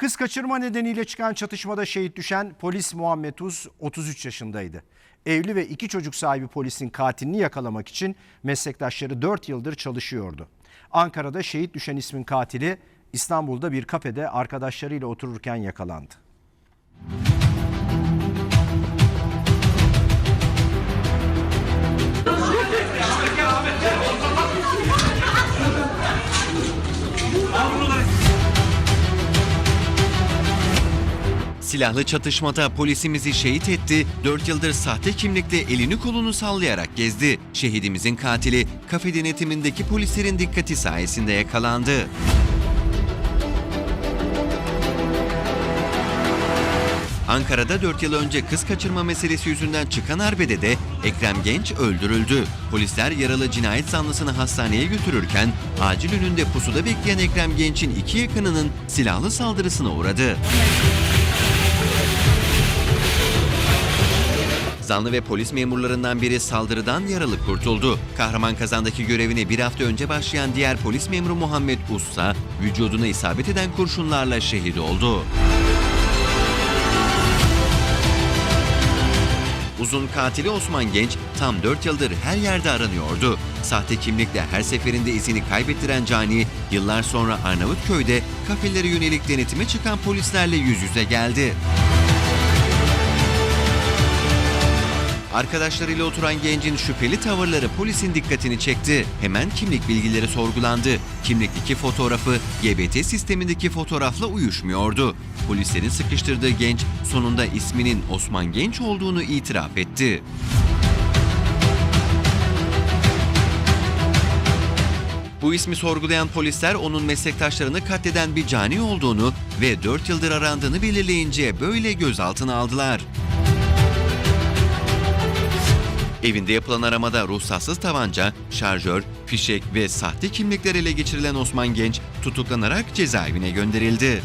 Kız kaçırma nedeniyle çıkan çatışmada şehit düşen polis Muhammed Uz 33 yaşındaydı. Evli ve iki çocuk sahibi polisin katilini yakalamak için meslektaşları 4 yıldır çalışıyordu. Ankara'da şehit düşen ismin katili İstanbul'da bir kafede arkadaşlarıyla otururken yakalandı. Silahlı çatışmada polisimizi şehit etti, 4 yıldır sahte kimlikle elini kolunu sallayarak gezdi. Şehidimizin katili kafe denetimindeki polislerin dikkati sayesinde yakalandı. Ankara'da 4 yıl önce kız kaçırma meselesi yüzünden çıkan arbede de Ekrem Genç öldürüldü. Polisler yaralı cinayet zanlısını hastaneye götürürken acil önünde pusuda bekleyen Ekrem Genç'in iki yakınının silahlı saldırısına uğradı. Zanlı ve polis memurlarından biri saldırıdan yaralı kurtuldu. Kahraman kazandaki görevine bir hafta önce başlayan diğer polis memuru Muhammed Ussa, vücuduna isabet eden kurşunlarla şehit oldu. Uzun katili Osman Genç tam 4 yıldır her yerde aranıyordu. Sahte kimlikle her seferinde izini kaybettiren Cani, yıllar sonra Arnavutköy'de kafelere yönelik denetime çıkan polislerle yüz yüze geldi. Arkadaşlarıyla oturan gencin şüpheli tavırları polisin dikkatini çekti. Hemen kimlik bilgileri sorgulandı. Kimlikteki fotoğrafı GBT sistemindeki fotoğrafla uyuşmuyordu. Polislerin sıkıştırdığı genç sonunda isminin Osman Genç olduğunu itiraf etti. Bu ismi sorgulayan polisler onun meslektaşlarını katleden bir cani olduğunu ve 4 yıldır arandığını belirleyince böyle gözaltına aldılar. Evinde yapılan aramada ruhsatsız tabanca, şarjör, fişek ve sahte kimlikler ele geçirilen Osman Genç tutuklanarak cezaevine gönderildi.